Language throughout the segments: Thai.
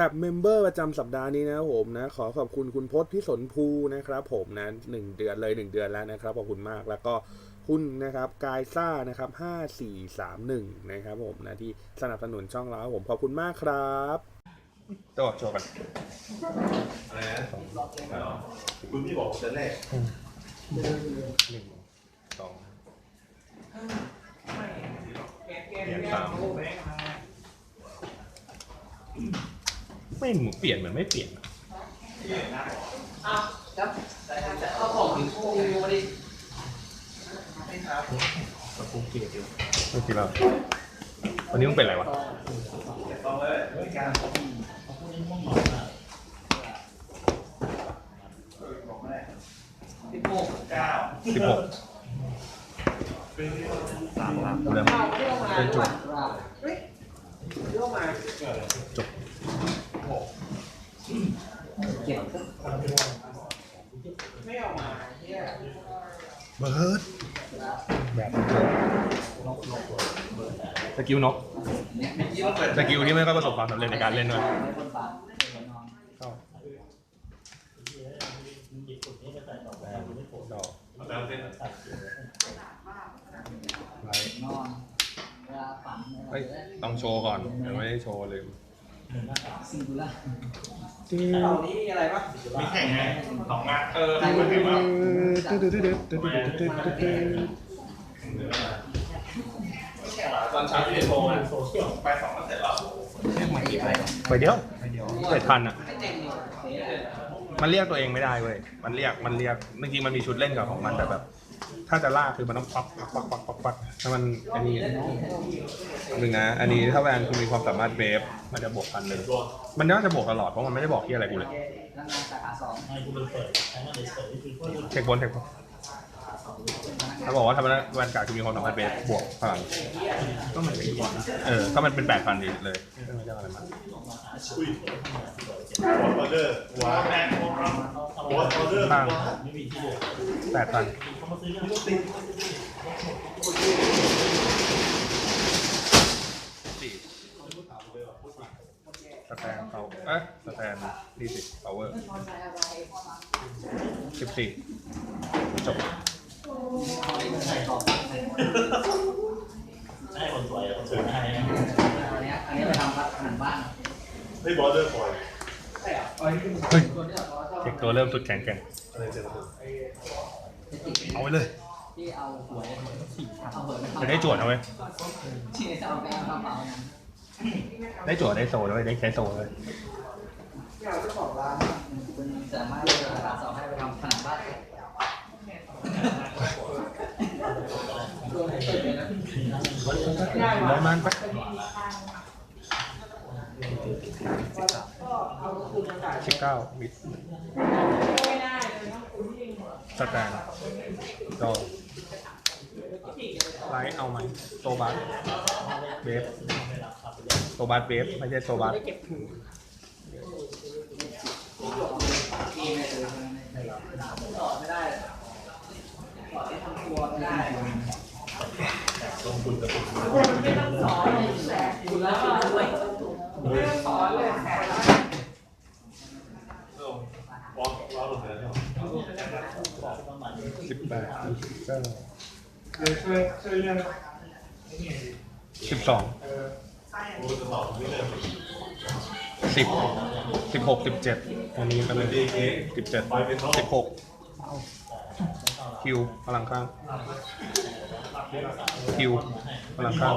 ท็บเมมเบอร์ประจำสัปดาห์นี้นะครับผมนะ ขอขอบคุณคุณพศพิสนภูนะครับผมนะหนึ่งเดือนเลยหนึ่งเดือนแล้วนะครับขอบคุณมากแล้วก็คุณนะครับกายซ่านะครับห้าสี่สามหนึ่งนะครับผมนะที่สนับสนุนช่องเราครับผมขอบคุณมากครับตัวโชว์กันอะไรนะคุณพี่บอกจะแรกหนึ่งสองเปลี่ยนตาม ไม่หมูเปลี่ยนเหมือนไม่เปลี่ยนเอาของกูมาดิเมื่อกี้เราวันนี้มึงเป็นอะไรวะสิบหกสิบหกเริ่ม เอาเที่ยวมา เป็นจุด เที่ยวมา จบ เก็บไม่ออกมาเที่ย เบิร์ดแบบส กิลนกสกิลที่ไม่ค่อยประสบความสำเร็จในการเล่นด้วยเข้าดอกไลท์นอนเวลาฝันเฮ้ยต้องโชว์ก่อนยังไม่ได้โชว์ลืมซิงคูล่าที่เต่านี้มีอะไรปะมีแข่งไงสองงานเออต อนเช้าที่เรียนโทรมาไปสองก็เสร็จแล้วไปเดียวเจ็ดพันอะไม่เต็มเลยมันเรียกตัวเองไม่ได้เว้ย มันเรียก มันเรียกจริงๆมันมีชุดเล่นกับของมันแต่แบบ ถ้าจะลากคือมันต้องปักปักปักปักปักถ้ามันอันนี้หนึ่งนะ อันนี้ถ้าแวนคุณมีความสามารถเวฟมันจะบวกพันหนึ่งมันน่าจะบวกตลอดเพราะมันไม่ได้บอกที่อะไรกูเลยแล้วงานสาขาสองเทคบนเทคบน ถ้าบอกว่าถ้ามันแวนการ์ดคุณมีความสามารถเวฟบวกพลังก็เหมันเป็นบอลเออ ก็มันเป็นแปดพันเลยไม่ได้อะไรมาวอตออเดอร์ว้าแม่วอตออเดอร์ตั้งแปดพันสี่สแตนเขาเอ๊ะสแตนนี่สิ power สิบสี่จบ ให้คนสวยคนสวยให้นะอันนี้อันนี้ไปทำผนังบ้านไม่บอเดอร์ปล่อยใช่เหรอเฮ้ยเราชอบเด็กตัวเริ่มสุดแข็งแกร่งอะไรเจแล้วเอาไว้เลยที่เอาหัวเอาหัวจะได้จวดเอาไว้ที่เอาไปเอากระเป๋าได้จวดได้โซด้วยได้ใช้โซเลยคุณสามารถสาขาสองให้ไปทำผนังบ้าน โดนให้เปิดเลยนะร้อยมันปะสิบเก้าบิตสแตนดอไลท์เอาไหมโซบัสเบฟโซบัสเบฟไม่ใช่โซบัสต่อไม่ได้ต่อที่ทำครัวไม่ได้ลงทุนกับไม่ต้องสอนเลยแสบอยู่แล้วไม่ต้องสอนเลยแสบ วอตเราลงแล้ว สิบแปดสิบเก้า ช่ว ยช่วยเรื่องสิบสองโอ้จะตอบไม่เลยสิบสิบหกสิบเจ็ดอันนี้ก็เลยสิบเจ็ดสิบหกคิวพลังข้างคิวพลังข้าง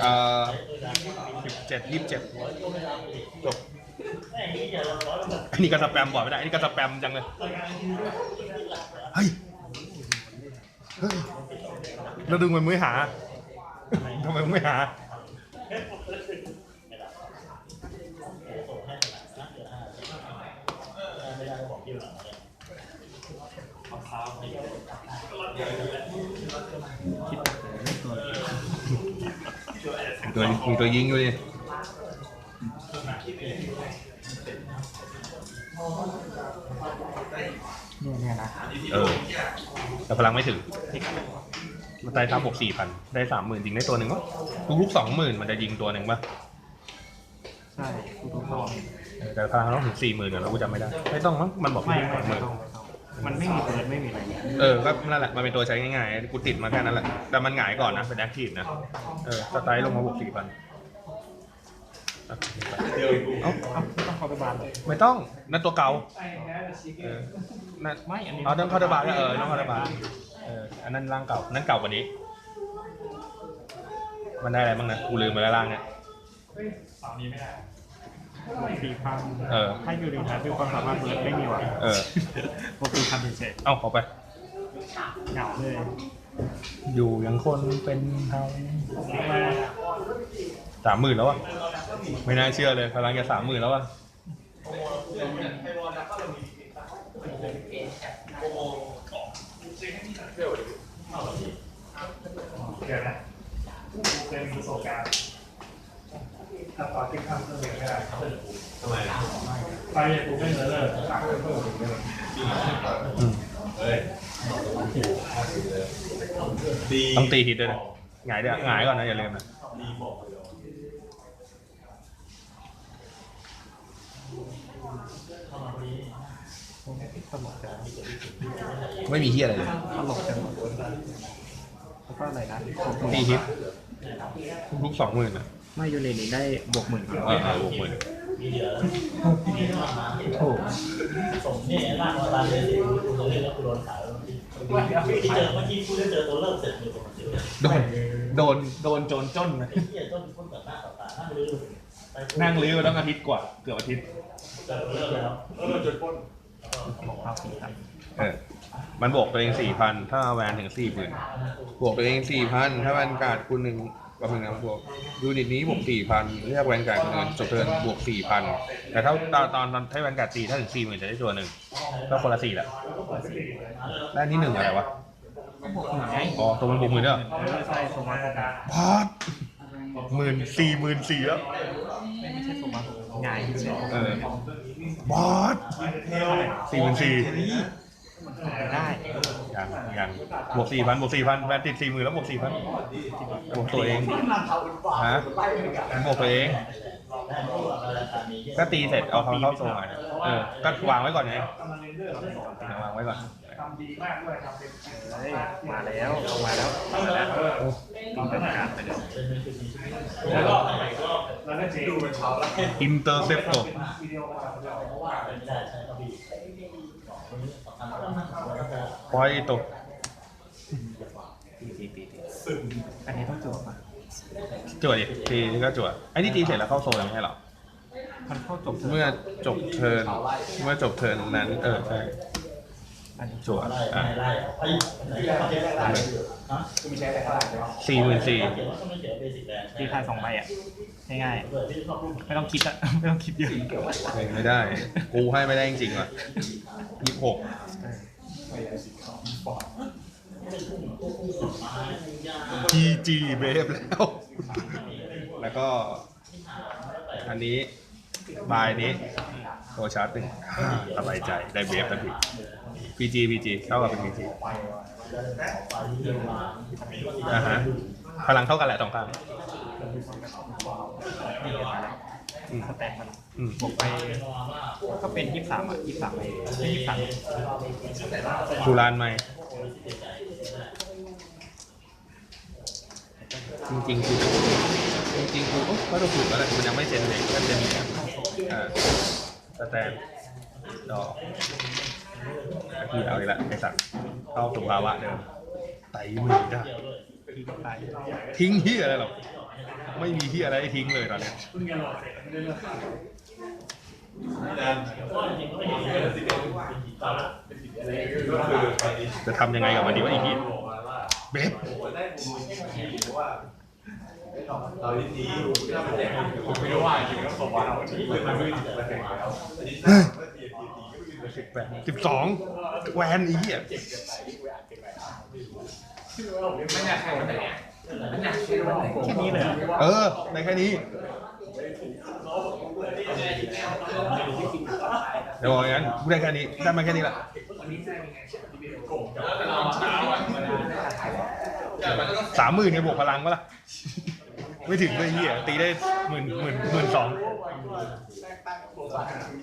เอ่อสิบเจ็ดยี่สิบเจ็ดจบอันนี้ก็สแปมบ่อยไม่ได้อันนี้ก็สแปมจังเลยเฮ้ย เฮ้ยแล้วดึงมันไม่หาทำ แต่พลังไม่ถึงมันได้ทับบวกสี่พันได้สามหมื่นยิงได้ตัวหนึ่งวะลูกสองหมื่นมันจะยิงตัวหนึ่งปะใช่ทุกๆรอบเออแต่พลังต้องถึงสี่หมื่นแล้วกูจำไม่ได้ ไม่ต้องมั้งมันบอกไม่ไม่ไม่หมื่นต้องมันไม่มีเปิดไม่มีอะไรเออก็นั่นแหละมันเป็นตัวใช้ง่ายๆกูติดมาแค่นั้นแหละแต่มันหงายก่อนนะเป็นแอคทีฟนะเออสไตล์ลงมาบวกสี่พัน เดียวกูเอ้าเอ้าไม่ต้องเข้าไปบานเลยไม่ต้องนั่นตัวเก่าเออนั่นไม่อันนี้เอาต้องคาร์ดบาร์ก็เออต้องคาร์ดบาร์เอออันนั้นร่างเก่านั่นเก่ากว่านี้ มันได้อะไรบ้างนะกูลืมไปแล้วร่างเนี่ยสี่พันเออถ้าอยู่ในแถบมีความสามารถเปิดไม่มีว่ะเออก็คือพันเฉยเอ้าขอไปๆเหงาเลย อยู่ยังคนเป็นไทยสามหมื่นแล้วอะ ไม่น่าเชื่อเลย พลังจะสามหมื่นแล้วอะเดี๋ยวนะเป็นประสบการณ์ถ้าต่อที่ข้ามเครื่องเรียนไม่ได้ทำไมไปอย่ากูไม่เลยเลยตักเพิ่มเพิ่มเลยเฮ้ยต้องตีฮิตด้วยนะหงายด้วยหงายก่อนนะอย่าลืมนะ ดีบอกเลย ตลกจัง ไม่มีเฮียอะไรเลยตลกจังแล้วก็อะไรนะตีฮิตลูกสองหมื่นนะไม่ยูเรนี้ได้บวกหมื่นเออเออบวกหมื่นมีเหลือมีทอดมาโอ้ส่งนี่ร่างมาตามเลยสิกูเลยแล้วกูโดนขายที่เจอเมื่อกี้กูได้เจอตัวเริ่มเสร็จอยู่ปกติโดนโดนโดนโจรจ้นนะไอ้เหี้ยต้นพ้นกับหน้าต่อตานั่งลื้อนั่งลื้อมาตั้งอาทิตย์กว่าเกือบอาทิตย์เจอตัวเริ่มแล้วบอก เอาสี่พันเออมันบวกตัวเองสี่พันถ้าแวนถึงสี่หมื่นบวกตัวเองสี่พันถ้าแวนการ์ดคุณหนึ่งประมาณนั้นบวกยูนิตนี้บวกสี่พันเรียกแวนการ์ดคนอื่นจบเทิร์นบวกสี่พันแต่ถ้าตอนตอนตอนให้แวนการ์ดตีถ้าถึงสี่หมื่นจะได้ตัวหนึ่งก็คนละสี่แหละแล้วอันนี่หนึ่งอะไรวะก็บวกหมื่นไงอ๋อตัวมันบวกหมื่นด้วยเหรอเออใช่สมมาตรกันพาดหมื่นสี่หมื่นสี่แล้วไม่ไม่ใช่สมมาตรง่ายเฉย เออ บอสสี่หมื่นสี่ได้ยังยังบวกสี่พันบวกสี่พันแวนติดสี่หมื่นแล้วบวกสี่พันบวกตัวเองฮะบวกตัวเองก็ตีเสร็จเอาคำเข้าโซ่มาเนี่ยเออก็วางไว้ก่อนไงวางไว้ก่อนเฮ้ยมาแล้วลงมาแล้วมาแล้ว ต้องจัดการไปเลยแล้วก็อินเตอร์เซปโตไม่ได้ใช้กระบี่ปล่อยตกตีตีตีตีอันนี้ต้องจบอะจวดดิตีก็จวดไอ้นี่ตีเสร็จแล้วเข้าโซ่ยังไม่ใช่หรอมันเข้าจบเมื่อจบเทิร์นเมื่อจบเทิร์นนั้น เออใช่อันนี้ จวดได้อะได้ไอ้ไหนก็ไม่ได้ฮะสี่หมื่นสี่เขียนว่าต้องเขียนเบสิกแลนด์ตีทายสองใบอะง่ายเปิดที่ชอบรูปๆไม่ต้องคิดอะไม่ต้องคิดเยอะไม่ได้ กูให้ไม่ได้จริงๆว่ะยี่สิบหก PG เบฟแล้ว แล้วก็ อันนี้บายนี้ตัวชาร์จหนึ่งอ่าสบายใจได้เบฟทั นที PG PG เท่ากับเป็น PG อ่าฮะพลังเท่ากันแหละสองข้างนี่มาแล้วอืมสแตนมันอืมบวกไปก็เป็นยี่สิบสามอะยี่สิบสามไปยี่สิบสามชูรานไหมจริงๆคือจริงๆคือโอ๊ะก็ต้องถูกแล้วแหละมันยังไม่เซ็นเลยก็เซ็นเลยอ่าสแตนดอก พี่เอาอีกแล้วไอสัตว์เข้าสู่ภาวะเดิมไต่มือได้ที่ไปทิ้งเฮียอะไรหรอกไม่มีเฮียอะไรให้ทิ้งเลยตอนเนี้ยดันก็คือตอนนี้จะทำยังไงกับมันดีวะอีกทีบอกมาว่าเบฟผมได้ผมรู้เพราะว่าเราดีดีถ้าไม่แจกผมไม่รู้ว่าจริงก็ส่งมาเราที่เหมือนมันไม่มีมาแจกแล้ว อันนี้ถ้าไม่ตีตีตีก็ไม่มีมาแจกสิบแปดสิบสองแวนอีเหี้ยแค่นี้เลยเหรอเออในแค่นี้เดี๋ยวบอกอย่างนั้นกูได้แค่นี้ได้มาแค่นี้ละสามหมื่นเนี่ยบวกพลังปะล่ะ ไม่ถึงเลยเฮียตีได้หมื่นหมื่นหมื่นสอง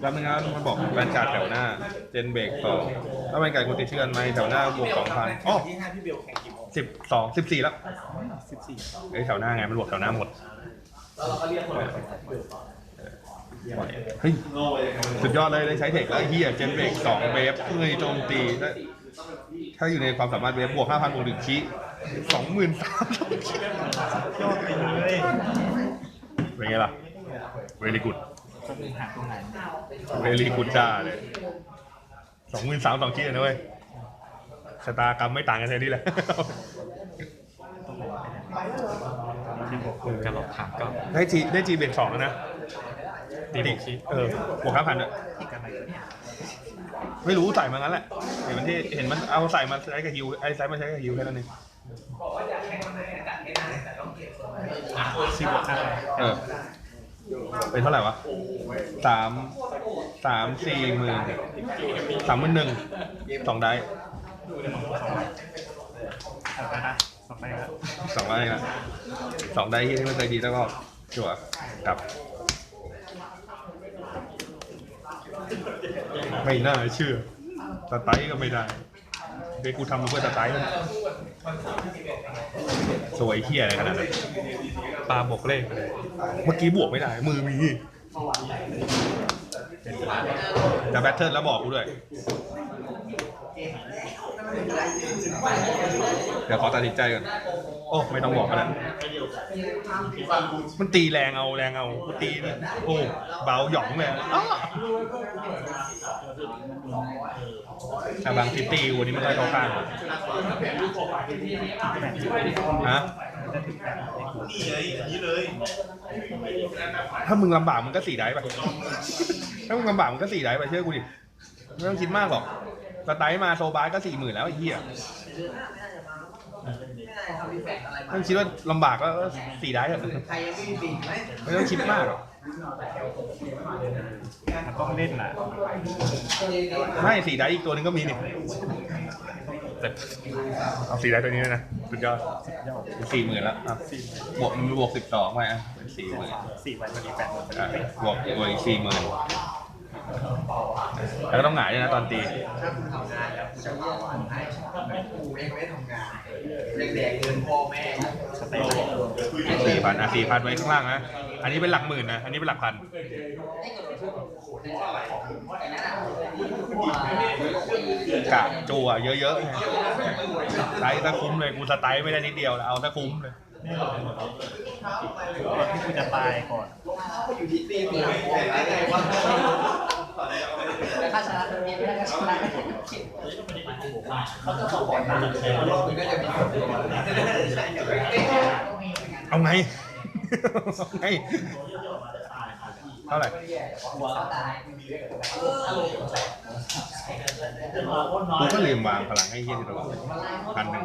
แล้วมันงั้นมันบอกแบนการ์ดแถวหน้า เจนเบรกต่อแล้วแบนการ์ดกูติดเชื้อไหมแถวหน้าบวกสองพันอ๋อที่ห้าพี่เบลแข่งกี่โมงสิบสองสิบสี่แล้วสิบสี่เอ้ยแถวหน้าไงมันบวกแถวหน้าหมดแล้วเราก็เรียกคนเฮ้ยสุดยอดเลยได้ใช้เทคแล้วไอ้เฮียเจนเบรกสองเวฟเพื่อโจมตีถ้าถ้าอยู่ในความสามารถเวฟบวกห้าพันบวกหนึ่งชี้ สองหมื่นสามยอดไปเลยเป็นไงล่ะ very good ก็คือหาตรงไหน very good จ้าเลยสองหมื่นสามสองชี้เลยนะเว้ยชะตากรรมไม่ต่างกันเลยนี่แหละที่บอกคุณกับเราถามก็ได้จีได้จีเบรกสองแล้วนะตีบวกชี้เออบวกห้าพันอะที่กันไหนเนี่ยไม่รู้ใส่มางั้นแหละเห็นมันที่เห็นมันเอาใส่มาใช้กับฮิวไอ้ใส่มาใช้กับฮิวแค่นั้นเอง สิบวกห้าเออเป็นเท่าไหร่วะสามสามสี่หมื่นสามหมื่นหนึ่งสองได้เอาไปนะต่อไปครับสองได้นะสองได้ที่ไม่เคยดีแล้วก็จั่วกลับไม่น่าเชื่อสไตล์ก็ไม่ได้ เด็กกูทำมาเพื่อสไตล์นสวยเฮียอะไรขนาดนั้นปลาบกเลขเลย เมื่อกี้บวกไม่ได้ มือมีจะแบทเทิลแล้วบอกกูด้วย เดี๋ยวขอตัดสินใจก่อน โอ้ไม่ต้องบอกกันแล้วมันตีแรงเอาแรงเอามันตีโอ้เบาหยองเลยอ้อ แต่บางทีตีวันนี้ไม่ค่อยเข้าข้างฮะถ้ามึงลำบากมึงก็สี่ได้ปะถ้ามึงลำบากมึงก็สี่ได้ปะเชื่อกูดิ ไม่ต้องคิดมากหรอก สไตล์มาโซบาสก็สี่หมื่นแล้วไอ้เหี้ยไม่ต้องคิดว่าลำบากก็สี่ได้เถอะใครยังไม่มีปีกไหมไม่ต้องคิดมากหรอก มันต้องเล่นน่ะ ไม่สี่ได้อีกตัวหนึงก็มีนี่แต่เอาสี่ได้ตัวนี้ด้วยนะสุดยอดสี่หมื่นแล้วอะบวกมันบวกสิบสองไปอะเป็นสี่หมื่นสี่วันวันนี้แปดวันอะบวกบวกอีกสี่หมื่นแล้วก็ต้องหงายด้วยนะตอนตี ถ้าคุณทำงานแล้วคุณจะว่าวันให้กูเองไม่ได้ทำงานแดกเงินพ่อแม่ สี่พันอะสี่พันไว้ข้างล่างนะ อันนี้เป็นหลักหมื่นนะ อันนี้เป็นหลักพัน กะจั่วเยอะๆไงใช้ถ้าคุ้มเลย กูสไตล์ไม่ได้นิดเดียวเอาถ้าคุ้มเลยที่กูจะตายก่อน อยู่ที่ตีตัวได้ไงวะแต่ค่าชนะตรงนี้ไม่ได้ค่าชนะเขาจะบอกว่ามันก็จะมีคนตัวเอาไงเอาไงเท่าไหร่หัวเขาตายกูก็ลืมวางพลังให้เฮียทีตลอดพันหนึ่ง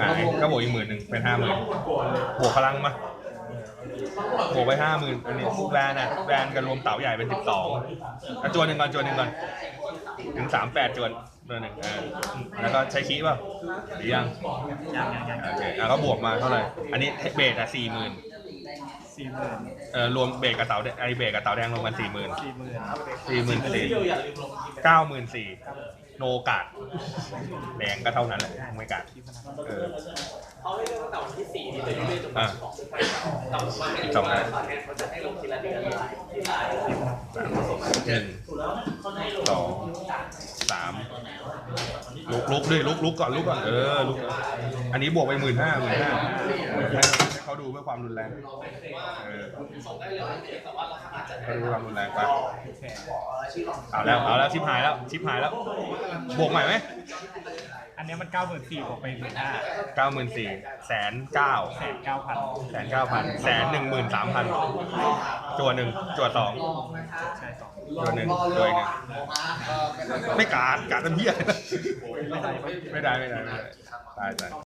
หายก็บวกอีกหมื่นหนึ่งเป็นห้าหมื่นบวกพลังมา บวกไปห้าหมื่นอันนี้แบรนด์อะแบรนด์กันรวมเต่าใหญ่เป็นสิบสองอะจวนหนึ่งก่อนจวนหนึ่งก่อน ถึงสามแปดจวนตัวหนึ่งอ่าแล้วก็ใช้คีย์ป่ะหรือยังยังยังยังโอเคอะก็บวกมาเท่าไหร่ อันนี้เบสอะสี่หมื่นสี่หมื่นเอ่อรวมเบสกับเต่าแดงไอเบสกับเต่าแดงรวมกันสี่หมื่นสี่หมื่นสี่หมื่นสี่เก้าหมื่นสี่ โนกาดแรงก็เท่านั้นแหละไม่กาดเออเขาให้เริ่มตั้งแต่วันที่สี่นี่เลยเรื่อยๆจนอะต่ำวันที่สองนะเขาจะให้ลงทีละเดือนที่ได้หนึ่งสองสามลุกลุกด้วยลุกลุกก่อนลุกก่อนเออลุกอันนี้บวกไปหมื่นห้าหมื่นห้าให้ เขาดูเพื่อความรุนแรงเออเขาดูความรุนแรงไปเอาแล้วเอาแล้วชิปหายแล้วชิปหายแล้วบวกใหม่ไหมอันนี้มันเก้าหมื่นสี่บวกไปหมื่นห้าเก้าหมื่นสี่แสนเก้าแสนเก้าพันแสนเก้าพันแสนหนึ่งหมื่นสามพันตัวหนึ่งตัวสองใช่สองตัวหนึ่งตัวอีกหนึ่งไม่การดการดน้ำเบี้ยไม่ได้ไม่ได้ไม่ได้ไม่ได้ตายตาย